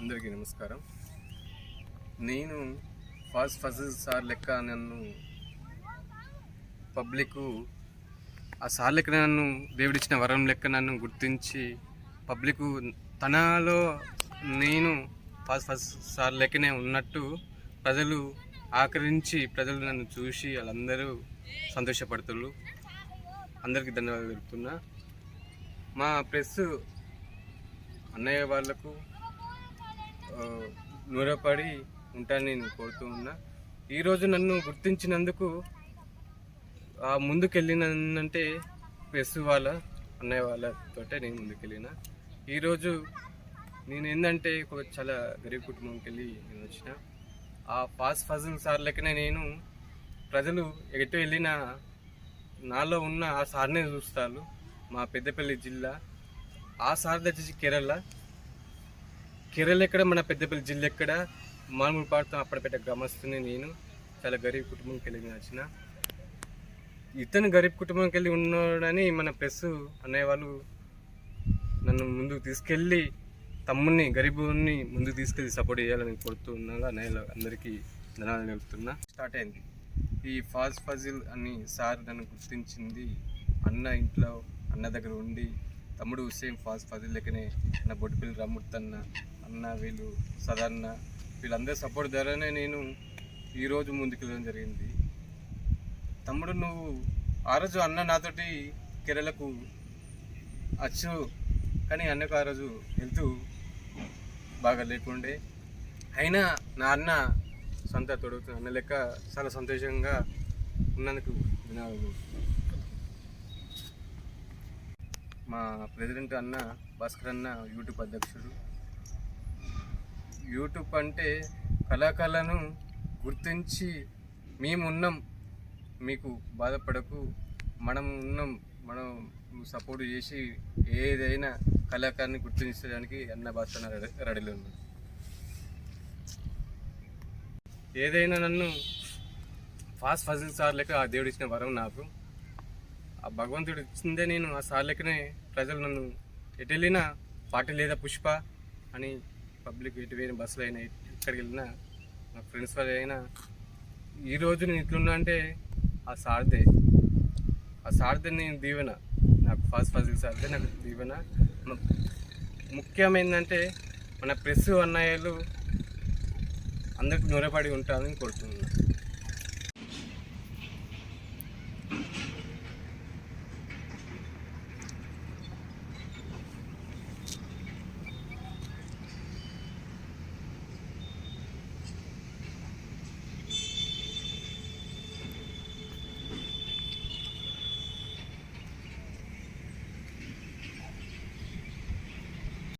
అందరికీ నమస్కారం. నేను ఫస్ట్ ఫస్ట్ సార్ లెక్క నన్ను పబ్లిక్ ఆ సార్ లెక్క నన్ను దేవుడిచ్చిన వరం లెక్క నన్ను గుర్తించి పబ్లిక్ తనలో నేను ఫస్ట్ ఫస్ట్ సార్ లెక్కనే ఉన్నట్టు ప్రజలు ఆకరించి ప్రజలు నన్ను చూసి వాళ్ళందరూ సంతోషపడుతున్నారు అందరికీ ధన్యవాదాలు తెలుపుతున్నా. మా ప్రెస్ అన్నయ్య వాళ్ళకు నూరపడి ఉంటానని నేను కోరుతూ ఉన్నా. ఈరోజు నన్ను గుర్తించినందుకు ఆ ముందుకెళ్ళినంటే ప్రెస్ వాళ్ళ అన్నయ్య వాళ్ళతోటే నేను ముందుకెళ్ళిన. ఈరోజు నేను ఏంటంటే ఒక చాలా గరీబ్ కుటుంబంకి వెళ్ళి నేను వచ్చిన. ఆ పాస్ ఫజల్ సార్ లెక్కనే నేను ప్రజలు ఎటు వెళ్ళినా నాలో ఉన్న ఆ సార్నే చూస్తారు. మా పెద్దపల్లి జిల్లా ఆ సార్ వచ్చేసి కేరళ. కేరళ ఎక్కడ? మన పెద్దపల్లి జిల్లా ఎక్కడ? మామూలు పాడుతాం అప్పటిపెట్ట గ్రామస్తుని నేను. చాలా గరీబ్ కుటుంబంకి వెళ్ళి వచ్చిన. ఇతను గరీబ్ కుటుంబంకి వెళ్ళి ఉన్నాడని మన ప్రెస్ అనేవాళ్ళు వాళ్ళు నన్ను ముందుకు తీసుకెళ్ళి తమ్ముడిని గరీబుని ముందుకు తీసుకెళ్ళి సపోర్ట్ చేయాలని కోరుతూ ఉన్నాగా అన్నయ్య అందరికీ ధనాలు నిలుపుతున్నా స్టార్ట్ అయింది. ఈ ఫాజ్ ఫజిల్ అని సార్ నన్ను గుర్తించింది. అన్న ఇంట్లో అన్న దగ్గర ఉండి తమ్ముడు హుస్సేన్ ఫాజ్ ఫజిల్ లెక్కనే అన్న బొడ్డుపల్లి రమ్ముడుతన్న అన్న వీళ్ళు సదన్న వీళ్ళందరి సపోర్ట్ ద్వారానే నేను ఈరోజు ముందుకెళ్ళడం జరిగింది. తమ్ముడు నువ్వు ఆ రోజు అన్న నాతోటి కేరళకు వచ్చు కానీ అన్నకు ఆ రోజు హెల్త్ బాగా లేకుండే. అయినా నా అన్న సొంత తొడుగుతున్న అన్న లెక్క చాలా సంతోషంగా ఉన్నందుకు ధన్యవాదాలు. మా ప్రెసిడెంట్ అన్న భాస్కర్ అన్న యూట్యూబ్ అధ్యక్షుడు. యూట్యూబ్ అంటే కళాకారులను గుర్తించి మేమున్నాం మీకు బాధపడకు మనం ఉన్నాం మనం సపోర్ట్ చేసి ఏదైనా కళాకారుని గుర్తించడానికి అన్న భాస్కర్ రెడీ- రెడీలో ఉన్నాడు. ఏదైనా నన్ను ఫాస్ట్ ఫజిల్ సార్ లేక ఆ దేవుడు ఇచ్చిన వరం నాకు. ఆ భగవంతుడు ఇచ్చిందే నేను ఆ సార్ లెక్కనే ప్రజలు నన్ను ఎటు వెళ్ళినా పార్టీ లేదా పుష్ప అని పబ్లిక్ ఎటు పోయిన బస్సులో అయినా ఎక్కడికి వెళ్ళినా నా ఫ్రెండ్స్ వాళ్ళు అయినా ఈరోజు నేను ఇట్లున్నా అంటే ఆ సార్దే. ఆ సార్దే నేను దీవెన. నాకు ఫస్ట్ ఫస్ట్ సార్దే నాకు దీవెన. ముఖ్యమైందంటే మన ప్రెస్ అన్నయ్యలు అందరికి నూరపడి ఉంటారని కోరుతున్నాను